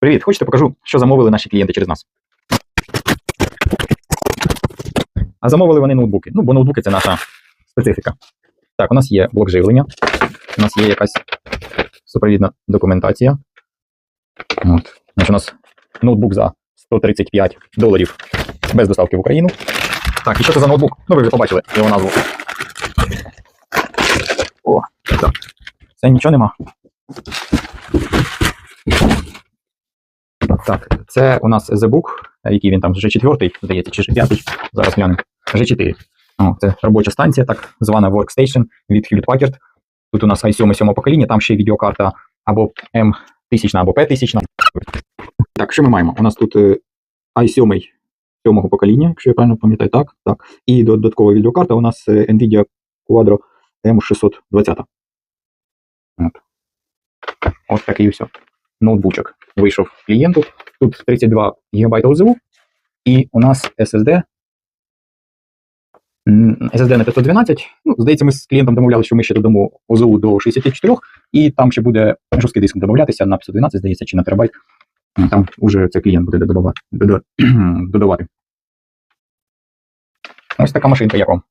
Привіт, хочете покажу, що замовили наші клієнти через нас. А замовили вони ноутбуки. Ну, бо ноутбуки це наша специфіка. Так, у нас є блок живлення, у нас є якась супровідна документація. От. Значить, у нас ноутбук за 135 доларів без доставки в Україну. Так, і що це за ноутбук? Ну, ви вже побачили його назву. О, так. Це нічого нема. Так, це у нас The Book, який він там G4, здається, чи G5, зараз глянемо. G4. О, це робоча станція, так звана Workstation від Hewlett Packard. Тут у нас i7 7 покоління, там ще відеокарта або M1000 або P1000. Так, що ми маємо? У нас тут е, i7 7 покоління, якщо я правильно пам'ятаю, так, так. І додаткова відеокарта у нас е, Nvidia Quadro M620. От. Ось такий все. Ноутбучок вийшов клієнту. Тут 32 ГБ ОЗУ, і у нас SSD. SSD на 512. Ну, здається, ми з клієнтом домовлялися, що ми ще додамо ОЗУ до 64, і там ще буде жорсткий диск додаватися на 512, здається, чи на терабайт. Там уже це клієнт буде додавати. додавати. Ось така машинка, як вам.